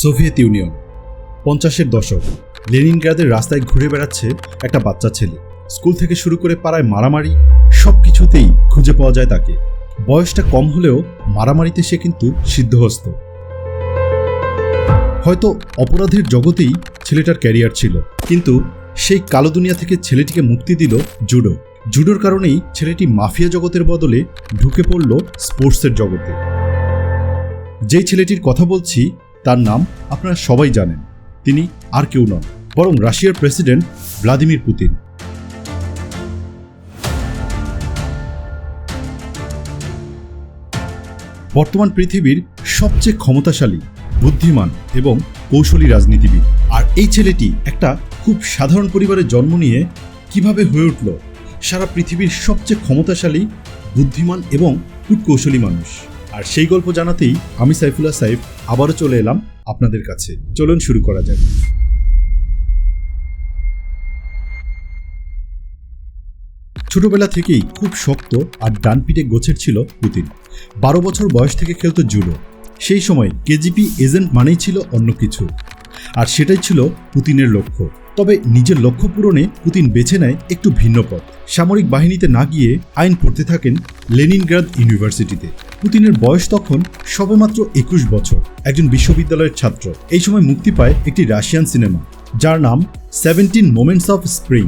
Soviet union. পঞ্চাশের দশক, লেনিনগ্রাদের রাস্তায় ঘুরে বেড়াচ্ছে একটা বাচ্চা ছেলে। স্কুল থেকে শুরু করে পাড়ায় মারামারি সব কিছুতেই খুঁজে পাওয়া যায় তাকে। বয়সটা কম হলেও মারামারিতে সে কিন্তু সিদ্ধহস্ত। হয়তো অপরাধের জগতেই ছেলেটার ক্যারিয়ার ছিল, কিন্তু সেই কালো দুনিয়া থেকে ছেলেটিকে মুক্তি দিল জুডো। জুডোর কারণেই ছেলেটি মাফিয়া জগতের বদলে ঢুকে পড়ল স্পোর্টসের জগতে। যেই ছেলেটির কথা বলছি তার নাম আপনারা সবাই জানেন। তিনি আর কেউ নন, বরং রাশিয়ার প্রেসিডেন্ট ভ্লাদিমির পুতিন। বর্তমান পৃথিবীর সবচেয়ে ক্ষমতাশালী, বুদ্ধিমান এবং কৌশলী রাজনীতিবিদ। আর এই ছেলেটি একটা খুব সাধারণ পরিবারে জন্ম নিয়ে কীভাবে হয়ে উঠল, সারা পৃথিবীর সবচেয়ে ক্ষমতাশালী, বুদ্ধিমান এবং কূটকৌশলী মানুষ। আর সেই গল্প জানাতেই আমি সাইফুল্লাহ সাইফ আবারও চলে এলাম আপনাদের কাছে। চলুন শুরু করা যাক। ছোটবেলা থেকেই খুব শক্ত আর ডান পিঠে গোছের ছিল পুতিন। বারো বছর বয়স থেকে খেলতো জুডো। সেই সময় কেজিপি এজেন্ট মানেই ছিল অন্য কিছু। আর সেটাই ছিল পুতিনের লক্ষ্য। তবে নিজের লক্ষ্য পূরণে পুতিন বেছে নেয় একটু ভিন্ন পথ। সামরিক বাহিনীতে না গিয়ে আইন পড়তে থাকেন লেনিনগ্রাদ ইউনিভার্সিটিতে। পুতিনের বয়স তখন সবেমাত্র একুশ বছর, একজন বিশ্ববিদ্যালয়ের ছাত্র। এই সময় মুক্তি পায় একটি রাশিয়ান সিনেমা, যার নাম সেভেন্টিন মোমেন্টস অফ স্প্রিং।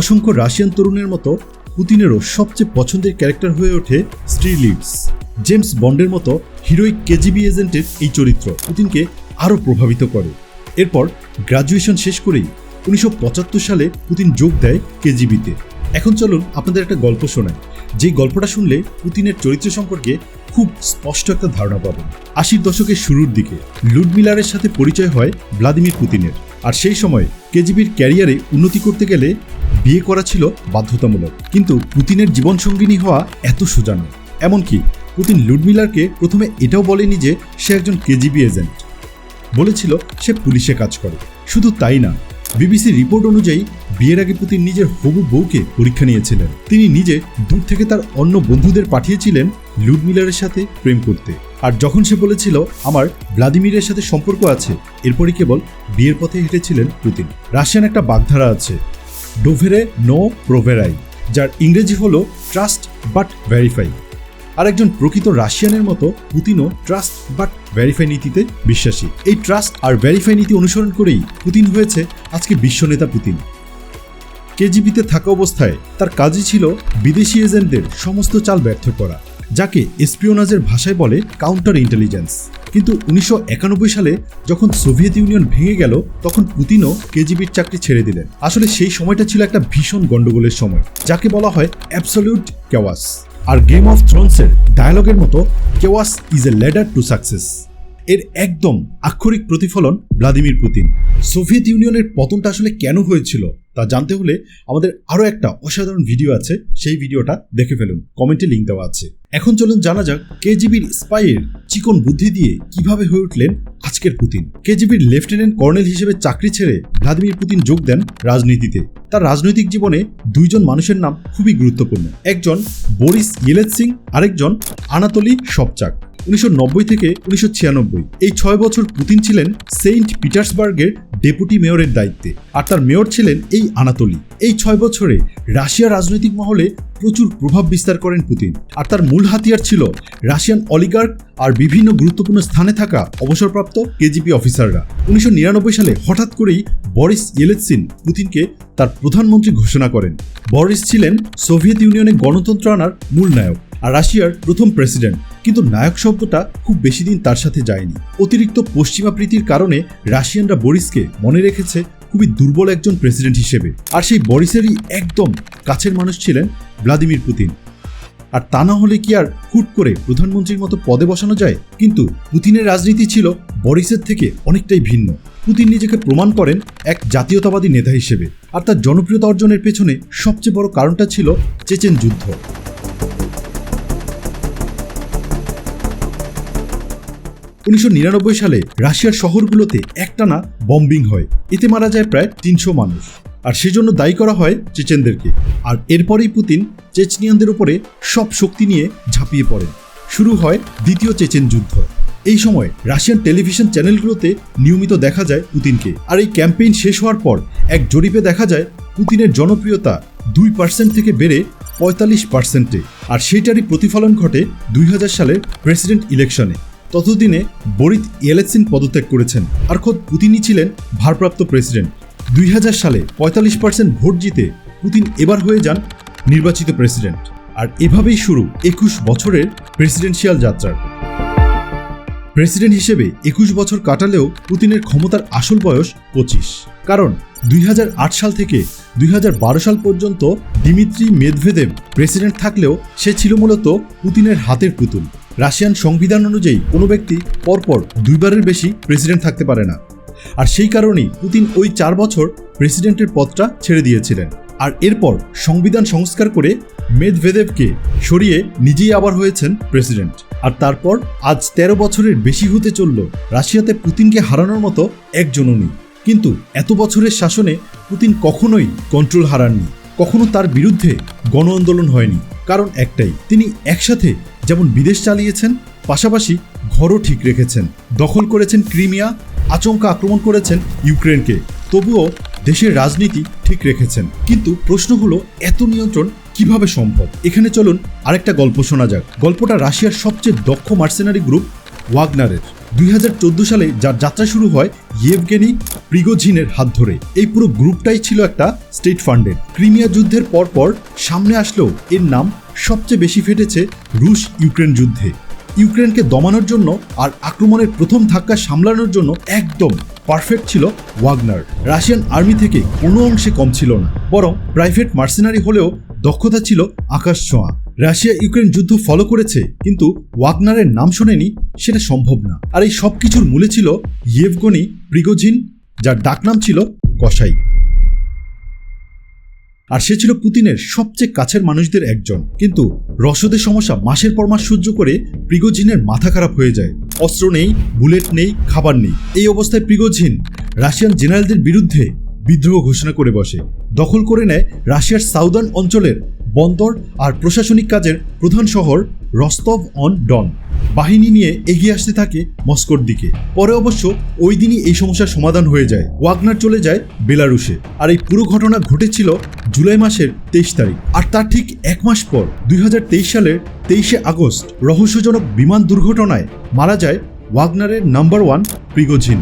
অসংখ্য রাশিয়ান তরুণের মতো পুতিনেরও সবচেয়ে পছন্দের ক্যারেক্টার হয়ে ওঠে স্ত্রী লিডস জেমস বন্ডের মতো হিরোইক কেজিবি এজেন্টের এই চরিত্র পুতিনকে আরও প্রভাবিত করে। এরপর গ্রাজুয়েশন শেষ করেই উনিশশো পঁচাত্তর সালে পুতিন যোগ দেয় কেজিবিতে। এখন চলুন আপনাদের একটা গল্প শোনায় যে গল্পটা শুনলে পুতিনের চরিত্র সম্পর্কে খুব স্পষ্ট একটা ধারণা পাবেন। আশির দশকের শুরুর দিকে লুডমিলারের সাথে পরিচয় হয় ভ্লাদিমির পুতিনের। আর সেই সময় কেজিবির ক্যারিয়ারে উন্নতি করতে গেলে বিয়ে করা ছিল বাধ্যতামূলক। কিন্তু পুতিনের জীবনসঙ্গিনী হওয়া এত সোজা নয়। এমনকি পুতিন লুডমিলারকে প্রথমে এটাও বলেনি যে সে একজন কেজিবি এজেন্ট। বলেছিল সে পুলিশে কাজ করে। শুধু তাই না, বিবিসি রিপোর্ট অনুযায়ী বিয়ের আগে পুতিন নিজের হবু বউকে পরীক্ষা নিয়েছিলেন। তিনি নিজে দূর থেকে তার অন্য বন্ধুদের পাঠিয়েছিলেন লুডমিলারের সাথে প্রেম করতে। আর যখন সে বলেছিল, আমার ভ্লাদিমিরের সাথে সম্পর্ক আছে এরপরই কেবল বিয়ের পথে হেঁটেছিলেন পুতিন। রাশিয়ান একটা বাগধারা আছে, ডোভেরে নো প্রোভেরাই, যার ইংরেজি হলো ট্রাস্ট বাট ভেরিফাই আর একজন প্রকৃত রাশিয়ানের মতো পুতিনও ট্রাস্ট বাট ভেরিফাই নীতিতে বিশ্বাসী। এই ট্রাস্ট আর ভেরিফাই নীতি অনুসরণ করেই পুতিন হয়েছে আজকে বিশ্বনেতা পুতিন। কেজিবিতে থাকা অবস্থায় তার কাজই ছিল বিদেশি এজেন্টদের সমস্ত চাল ব্যর্থ করা, যাকে এসপিওনাজের ভাষায় বলে কাউন্টার ইন্টেলিজেন্স। কিন্তু উনিশশো একানব্বই সালে যখন সোভিয়েত ইউনিয়ন ভেঙে গেল, তখন পুতিনও কেজিবির চাকরি ছেড়ে দিলেন। আসলে সেই সময়টা ছিল একটা ভীষণ গন্ডগোলের সময়, যাকে বলা হয় অ্যাবসলিউট কেওয়াস আর গেম অফ থ্রোনসের ডায়ালগের মতো chaos is a ladder to success এর একদম আক্ষরিক প্রতিফলন ভ্লাদিমির পুতিন সোভিয়েত ইউনিয়নের পতনটা আসলে কেন হয়েছিল তা জানতে হলে আমাদের আরও একটা অসাধারণ ভিডিও আছে, সেই ভিডিওটা দেখে ফেলুন। কমেন্টে লিঙ্ক দেওয়া আছে। এখন চলুন জানা যাক কেজিবির স্পাইয়ের চিকন বুদ্ধি দিয়ে কীভাবে হয়ে উঠলেন আজকের পুতিন। কেজিবির লেফটেন্যান্ট কর্নেল হিসেবে চাকরি ছেড়ে ভ্লাদিমির পুতিন যোগ দেন রাজনীতিতে। তার রাজনৈতিক জীবনে দুইজন মানুষের নাম খুবই গুরুত্বপূর্ণ। একজন বরিস ইয়েলেত সিং, আরেকজন আনাতলি সবচাক। উনিশশো নব্বই থেকে উনিশশো ছিয়ানব্বই। এই ছয় বছর পুতিন ছিলেন সেন্ট পিটার্সবার্গের ডেপুটি মেয়রের দায়িত্বে। আর তার মেয়র ছিলেন এই আনাতলি। এই ছয় বছরে রাশিয়া রাজনৈতিক মহলে প্রচুর প্রভাব বিস্তার করেন পুতিন। আর তার মূল হাতিয়ার ছিল রাশিয়ান অলিগার্ক আর বিভিন্ন গুরুত্বপূর্ণ স্থানে থাকা অবসরপ্রাপ্ত কেজিপি অফিসাররা। উনিশশো নিরানব্বই সালে হঠাৎ করেই বরিস ইয়েলেৎসিন পুতিনকে তার প্রধানমন্ত্রী ঘোষণা করেন। বরিস ছিলেন সোভিয়েত ইউনিয়নে গণতন্ত্র আনার মূল নায়ক আর রাশিয়ার প্রথম প্রেসিডেন্ট। কিন্তু নায়ক শব্দটা খুব বেশি দিন তার সাথে যায়নি। অতিরিক্ত পশ্চিমা প্রীতির কারণে রাশিয়ানরা বরিসকে মনে রেখেছে খুবই দুর্বল একজন প্রেসিডেন্ট হিসেবে। আর সেই বরিসেরই একদম কাছের মানুষ ছিলেন ভ্লাদিমির পুতিন। আর তা না হলে কি আর হুট করে প্রধানমন্ত্রীর মতো পদে বসানো যায়? কিন্তু পুতিনের রাজনীতি ছিল বরিসের থেকে অনেকটাই ভিন্ন। পুতিন নিজেকে প্রমাণ করেন এক জাতীয়তাবাদী নেতা হিসেবে। আর তার জনপ্রিয়তা অর্জনের পেছনে সবচেয়ে বড় কারণটা ছিল চেচেন যুদ্ধ। উনিশশো নিরানব্বই সালে রাশিয়ার শহরগুলোতে একটানা বম্বিং হয়। এতে মারা যায় প্রায় তিনশো মানুষ। আর সেজন্য দায়ী করা হয় চেচেনদেরকে। আর এরপরেই পুতিন চেচনিয়ানদের উপরে সব শক্তি নিয়ে ঝাঁপিয়ে পড়েন। শুরু হয় দ্বিতীয় চেচেন যুদ্ধ। এই সময় রাশিয়ান টেলিভিশন চ্যানেলগুলোতে নিয়মিত দেখা যায় পুতিনকে। আর এই ক্যাম্পেইন শেষ হওয়ার পর এক জরিপে দেখা যায় পুতিনের জনপ্রিয়তা দুই পার্সেন্ট থেকে বেড়ে পঁয়তাল্লিশ পার্সেন্টে। আর সেটারই প্রতিফলন ঘটে দুই হাজার সালের প্রেসিডেন্ট ইলেকশনে। ততদিনে বরিত ইয়েলেৎসিন পদত্যাগ করেছেন। আর খোদ পুতিনই ছিলেন ভারপ্রাপ্ত প্রেসিডেন্ট। দুই হাজার সালে পঁয়তাল্লিশ পার্সেন্ট ভোট জিতে পুতিন এবার হয়ে যান নির্বাচিত প্রেসিডেন্ট। আর এভাবেই শুরু একুশ বছরের প্রেসিডেন্সিয়াল যাত্রার। প্রেসিডেন্ট হিসেবে একুশ বছর কাটালেও পুতিনের ক্ষমতার আসল বয়স পঁচিশ। কারণ দুই হাজার আট সাল থেকে দুই হাজার বারো সাল পর্যন্ত দিমিত্রি মেদভেদেব প্রেসিডেন্ট থাকলেও সে ছিল মূলত পুতিনের হাতের পুতুল। রাশিয়ান সংবিধান অনুযায়ী কোনো ব্যক্তি পরপর দুইবারের বেশি প্রেসিডেন্ট থাকতে পারে না। আর সেই কারণেই পুতিন ওই চার বছর প্রেসিডেন্টের পদটা ছেড়ে দিয়েছিলেন। আর এরপর সংবিধান সংস্কার করে মেদভেদেবকে সরিয়ে নিজেই আবার হয়েছেন প্রেসিডেন্ট। আর তারপর আজ ১৩ বছরের বেশি হতে চলল রাশিয়াতে পুতিনকে হারানোর মতো একজনও নেই। কিন্তু এত বছরের শাসনে পুতিন কখনোই কন্ট্রোল হারাননি। কখনো তার বিরুদ্ধে গণ আন্দোলন হয়নি। কারণ একটাই, তিনি একসাথে যেমন বিদেশ চালিয়েছেন, পাশাপাশি ঘরও ঠিক রেখেছেন। দখল করেছেন ক্রিমিয়া, আচমকা আক্রমণ করেছেন ইউক্রেনকে। তবুও দেশের রাজনীতি ঠিক রেখেছেন। কিন্তু প্রশ্ন হলো এত নিয়ন্ত্রণ কীভাবে সম্ভব? এখানে চলুন আরেকটা গল্প শোনা যাক। গল্পটা রাশিয়ার সবচেয়ে দক্ষ মার্সেনারি গ্রুপ ওয়াগনারের। দুই হাজার চোদ্দ সালে যার যাত্রা শুরু হয় ইয়েভগেনি প্রিগোঝিনের হাত ধরে। এই পুরো গ্রুপটাই ছিল একটা স্টেট ফান্ডেড ক্রিমিয়া যুদ্ধের পরপর সামনে আসলেও এর নাম সবচেয়ে বেশি ফেটেছে রুশ ইউক্রেন যুদ্ধে। ইউক্রেনকে দমানোর জন্য আর আক্রমণের প্রথম ধাক্কা সামলানোর জন্য একদম পারফেক্ট ছিল ওয়াগনার। রাশিয়ান আর্মি থেকে কোনো অংশে কম ছিল না, বরং প্রাইভেট মার্সেনারি হলেও দক্ষতা ছিল আকাশ ছোঁয়া। রাশিয়া ইউক্রেন যুদ্ধ ফলো করেছে, কিন্তু ওয়াগনারের নাম শোনেনি, সেটা সম্ভব না। আর এই সব কিছুর মূলে ছিল ইয়েভগনি প্রিগোজিন, যার ডাকনাম ছিল কসাই। আর সে ছিল পুতিনের সবচেয়ে কাছের মানুষদের একজন। কিন্তু রসদের সমস্যা মাসের পর মাস সহ্য করে প্রিগোজিনের মাথা খারাপ হয়ে যায়। অস্ত্র নেই, বুলেট নেই, খাবার নেই। এই অবস্থায় প্রিগোজিন রাশিয়ান জেনারেলদের বিরুদ্ধে বিদ্রোহ ঘোষণা করে বসে। দখল করে নেয় রাশিয়ার সাউদার্ন অঞ্চলের বন্দর আর প্রশাসনিক কাজের প্রধান শহর রস্তভ অন ডন। বাহিনী নিয়ে এগিয়ে আসতে থাকে মস্কোর দিকে। পরে অবশ্য ওই দিনই এই সমস্যার সমাধান হয়ে যায়। ওয়াগনার চলে যায় বেলারুশে। আর এই পুরো ঘটনা ঘটেছিল জুলাই মাসের তেইশ তারিখ। আর তার ঠিক এক মাস পর, দুই হাজার তেইশ সালের তেইশে আগস্ট, রহস্যজনক বিমান দুর্ঘটনায় মারা যায় ওয়াগনারের নাম্বার ওয়ান প্রিগোঝিন।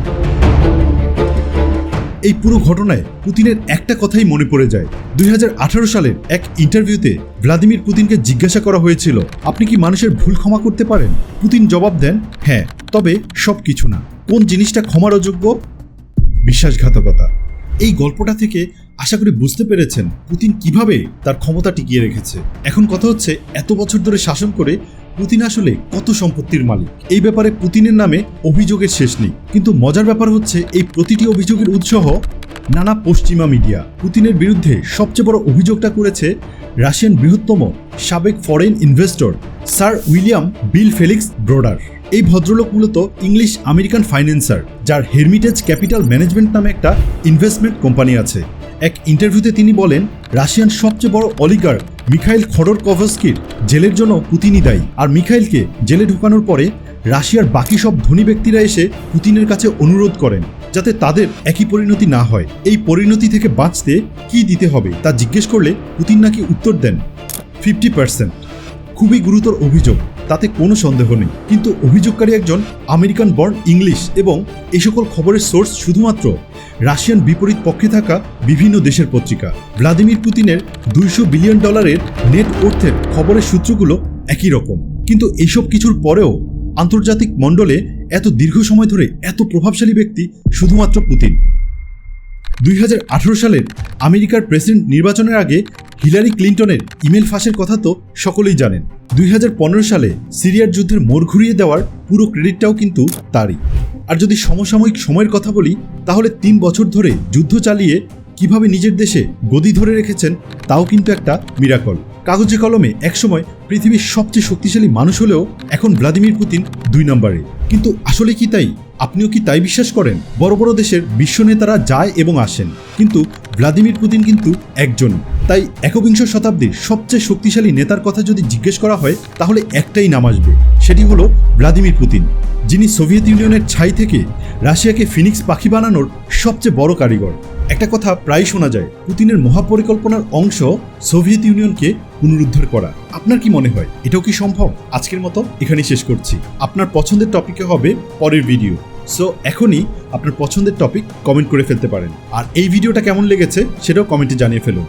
এই পুরো ঘটনায় পুতিনের একটা কথাই মনে পড়ে যায়। দুই হাজার আঠারো সালের এক ইন্টারভিউতে ভ্লাদিমির পুতিনকে জিজ্ঞাসা করা হয়েছিল, আপনি কি মানুষের ভুল ক্ষমা করতে পারেন? পুতিন জবাব দেন হ্যাঁ তবে সব কিছু না। কোন জিনিসটা ক্ষমার অযোগ্য? বিশ্বাসঘাতকতা। এই গল্পটা থেকে আশা করি বুঝতে পেরেছেন পুতিন কীভাবে তার ক্ষমতা টিকিয়ে রেখেছে। এখন কথা হচ্ছে, এত বছর ধরে শাসন করে পুতিন আসলে কত সম্পত্তির মালিক? এই ব্যাপারে পুতিনের নামে অভিযোগের শেষ নেই। কিন্তু মজার ব্যাপার হচ্ছে, এই প্রতিটি অভিযোগের উৎসহ নানা পশ্চিমা মিডিয়া। পুতিনের বিরুদ্ধে সবচেয়ে বড় অভিযোগটা করেছে রাশিয়ান বৃহত্তম সাবেক foreign investor sir William Bill Felix Browder. এই ভদ্রলোক মূলত ইংলিশ আমেরিকান ফাইন্যান্সার, যার হেরমিটেজ ক্যাপিটাল ম্যানেজমেন্ট নামে একটা ইনভেস্টমেন্ট কোম্পানি আছে। এক ইন্টারভিউতে তিনি বলেন, রাশিয়ান সবচেয়ে বড় অলিগার মিখাইল খডর কভস্কির জেলের জন্য পুতিনই দায়ী। আর মিখাইলকে জেলে ঢুকানোর পরে রাশিয়ার বাকি সব ধনী ব্যক্তিরা এসে পুতিনের কাছে অনুরোধ করেন যাতে তাদের একই পরিণতি না হয়। এই পরিণতি থেকে বাঁচতে কি দিতে হবে তা জিজ্ঞেস করলে পুতিন নাকি উত্তর দেন। Fifty percent. খুবই গুরুতর অভিযোগ। তাতে কোনো সন্দেহ নেই। কিন্তু অভিযোগকারী একজন আমেরিকান বর্ন ইংলিশ এবং এই সকল খবরের সোর্স শুধুমাত্র রাশিয়ান বিপরীত পক্ষে থাকা বিভিন্ন দেশের পত্রিকা। ভ্লাদিমির পুতিনের দুইশো বিলিয়ন ডলারের নেট অর্থের খবরের সূত্রগুলো একই রকম। কিন্তু এইসব কিছুর পরেও আন্তর্জাতিক মণ্ডলে এত দীর্ঘ সময় ধরে এত প্রভাবশালী ব্যক্তি শুধুমাত্র পুতিন। দুই হাজার আঠারো সালের আমেরিকার প্রেসিডেন্ট নির্বাচনের আগে হিলারি ক্লিন্টনের ইমেল ফাঁসের কথা তো সকলেই জানেন। দুই হাজার পনেরো সালে সিরিয়ার যুদ্ধের মোড় ঘুরিয়ে দেওয়ার পুরো ক্রেডিটটাও কিন্তু তারই। আর যদি সমসাময়িক সময়ের কথা বলি, তাহলে তিন বছর ধরে যুদ্ধ চালিয়ে কীভাবে নিজের দেশে গদি ধরে রেখেছেন, তাও কিন্তু একটা মিরাকল। কাগজে কলমে একসময় পৃথিবীর সবচেয়ে শক্তিশালী মানুষ হলেও এখন ভ্লাদিমির পুতিন দুই নম্বরে। কিন্তু আসলে কি তাই? আপনিও কি তাই বিশ্বাস করেন? বড় বড় দেশের বিশ্ব নেতারা যায় এবং আসেন। কিন্তু ভ্লাদিমির পুতিন কিন্তু একজন। তাই একবিংশ শতাব্দীর সবচেয়ে শক্তিশালী নেতার কথা যদি জিজ্ঞেস করা হয়, তাহলে একটাই নাম আসবে। সেটি হলো ভ্লাদিমির পুতিন, যিনি সোভিয়েত ইউনিয়নের ছাই থেকে রাশিয়াকে ফিনিক্স পাখি বানানোর সবচেয়ে বড় কারিগর। একটা কথা প্রায় শোনা যায়, পুতিনের মহাপরিকল্পনার অংশ সোভিয়েত ইউনিয়নকে পুনরুদ্ধার করা। আপনার কি মনে হয়, এটাও কি সম্ভব? আজকের মতো এখানেই শেষ করছি। আপনার পছন্দের টপিকে হবে পরের ভিডিও। সো, এখনই আপনার পছন্দের টপিক কমেন্ট করে ফেলতে পারেন। আর এই ভিডিওটা কেমন লেগেছে, সেটাও কমেন্টে জানিয়ে ফেলুন।